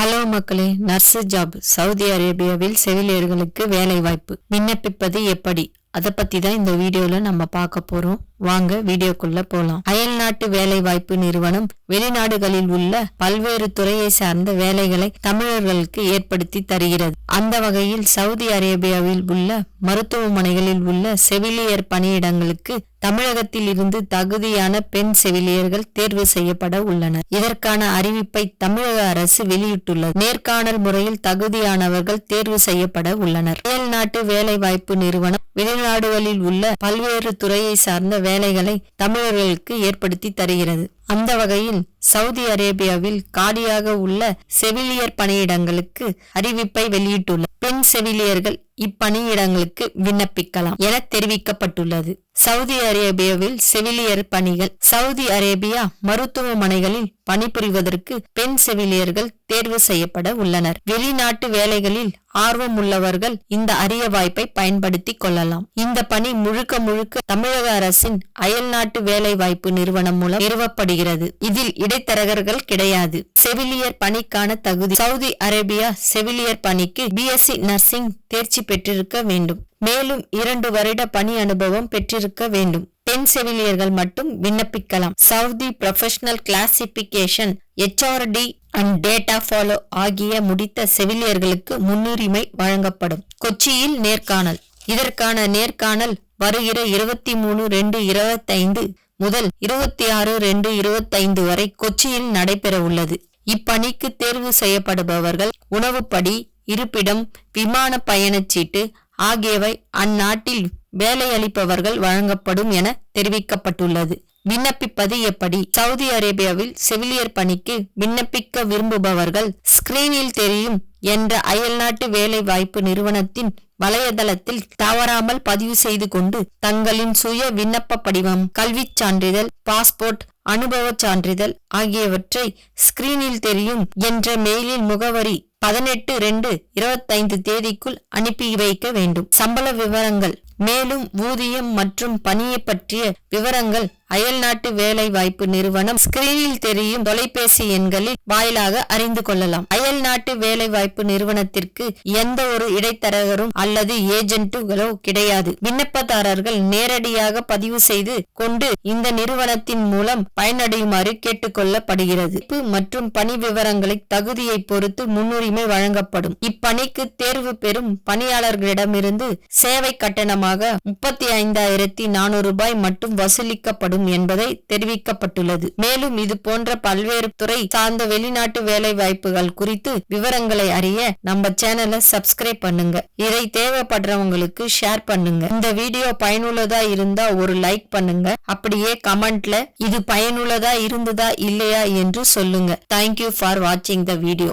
Hello மக்களே nurse job Saudi அரேபியாவில் செவிலியர்களுக்கு வேலை வாய்ப்பு விண்ணப்பிப்பது எப்படி? அதை பத்தி தான் இந்த வீடியோல நம்ம பார்க்க போறோம். வாங்க வீடியோக்குள்ள போலாம். அயல் நாட்டு வேலை வாய்ப்பு நிறுவனம் வெளிநாடுகளில் உள்ள பல்வேறு துறையை சார்ந்த வேலைகளை தமிழர்களுக்கு ஏற்படுத்தி தருகிறது. அந்த வகையில் சவுதி அரேபியாவில் உள்ள மருத்துவமனைகளில் உள்ள செவிலியர் பணியிடங்களுக்கு தமிழகத்தில் இருந்து தகுதியான பெண் செவிலியர்கள் தேர்வு செய்யப்பட உள்ளனர். இதற்கான அறிவிப்பை தமிழக அரசு வெளியிட்டுள்ளது. நேர்காணல் முறையில் தகுதியானவர்கள் தேர்வு செய்யப்பட உள்ளனர். மேல்நாட்டு வேலைவாய்ப்பு வேலை வாய்ப்பு நிறுவனம் வெளிநாடுகளில் உள்ள பல்வேறு துறையை சார்ந்த வேலைகளை தமிழர்களுக்கு ஏற்படுத்தி தருகிறது. அந்த வகையில் சவுதி அரேபியாவில் காலியாக உள்ள செவிலியர் பணியிடங்களுக்கு அறிவிப்பை வெளியிட்டுள்ள பெண் செவிலியர்கள் இப்பணியிடங்களுக்கு விண்ணப்பிக்கலாம் என தெரிவிக்கப்பட்டுள்ளது. சவுதி அரேபியாவில் செவிலியர் பணிகள் சவுதி அரேபியா மருத்துவமனைகளில் பணிபுரிவதற்கு பெண் செவிலியர்கள் தேர்வு செய்யப்பட உள்ளனர். வெளிநாட்டு வேலைகளில் ஆர்வம் உள்ளவர்கள் இந்த அரிய வாய்ப்பை பயன்படுத்தி கொள்ளலாம். இந்த பணி முழுக்க முழுக்க தமிழக அரசின் அயல்நாட்டு வேலை வாய்ப்பு நிறுவனம் மூலம் நிறுவப்படுகிறது. இதில் இடைத்தரகர்கள் கிடையாது. செவிலியர் பணிக்கான தகுதி சவுதி அரேபியா செவிலியர் பணிக்கு பிஎஸ்சி நர்சிங் தேர்ச்சி பெற்றிருக்க வேண்டும். மேலும் இரண்டு வருட பணி அனுபவம் பெற்றிருக்க வேண்டும். பெண் செவிலியர்கள் மட்டும் விண்ணப்பிக்கலாம். Saudi professional classification HRD and data flow ஆகிய முடித்த செவிலியர்களுக்கு முன்னுரிமை வழங்கப்படும். கொச்சியில் நேர்காணல். இதற்கான நேர்காணல் வருகிற இருபத்தி மூணு ரெண்டு இருபத்தைந்து முதல் இருபத்தி ஆறு ரெண்டு இருபத்தைந்து வரை கொச்சியில் நடைபெற உள்ளது. இப்பணிக்கு தேர்வு செய்யப்படுபவர்கள் உணவுப்படி இருப்பிடம் விமான பயணச்சீட்டு ஆகியவை அந்நாட்டில் வேலையளிப்பவர்கள் வழங்கப்படும் என தெரிவிக்கப்பட்டுள்ளது. விண்ணப்பிப்பது எப்படி? சவுதி அரேபியாவில் செவிலியர் பணிக்கு விண்ணப்பிக்க விரும்புபவர்கள் ஸ்கிரீனில் தெரியும் என்ற அயல்நாட்டு வேலை வாய்ப்பு நிறுவனத்தின் வலையதளத்தில் தவறாமல் பதிவு செய்து கொண்டு தங்களின் சுய விண்ணப்ப படிவம் கல்விச் சான்றிதழ் பாஸ்போர்ட் அனுபவச் சான்றிதழ் ஆகியவற்றை ஸ்கிரீனில் தெரியும் என்ற மெயிலின் முகவரி பதினெட்டு ரெண்டு இருபத்தைந்து தேதிக்குள் அனுப்பி வைக்க வேண்டும். சம்பள விவரங்கள் மேலும் ஊதியம் மற்றும் பணியை பற்றிய விவரங்கள் அயல்நாட்டு வேலை வாய்ப்பு நிறுவனம் ஸ்கிரீனில் தெரியும் தொலைபேசி எண்களில் வாயிலாக அறிந்து கொள்ளலாம். அயல்நாட்டு வேலை வாய்ப்பு நிறுவனத்திற்கு எந்த ஒரு இடைத்தரகரும் அல்லது ஏஜென்ட்டுகளோ கிடையாது. விண்ணப்பதாரர்கள் நேரடியாக பதிவு செய்து கொண்டு இந்த நிறுவனத்தின் மூலம் பயனடையுமாறு கேட்டுக்கொள்ளப்படுகிறது. மற்றும் பணி விவரங்களை தகுதியை பொறுத்து முன்னுரிமை வழங்கப்படும். இப்பணிக்கு தேர்வு பெறும் பணியாளர்களிடமிருந்து சேவை கட்டணமாக முப்பத்தி ஐந்தாயிரத்தி நானூறு ரூபாய் மட்டும் வசூலிக்கப்படும் என்பதை தெரிவிக்கப்பட்டுள்ளது. மேலும் இது போன்ற பல்வேறு துறை சார்ந்த வெளிநாட்டு வேலை வாய்ப்புகள் குறித்து விவரங்களை அறிய நம்ம சேனலை சப்ஸ்கிரைப் பண்ணுங்க. இதை தேவைப்படுறவங்களுக்கு ஷேர் பண்ணுங்க. இந்த வீடியோ பயனுள்ளதா இருந்தா ஒரு லைக் பண்ணுங்க. அப்படியே கமெண்ட்ல இது பயனுள்ளதா இருந்ததா இல்லையா என்று சொல்லுங்க. தேங்க்யூ ஃபார் வாட்சிங் த வீடியோ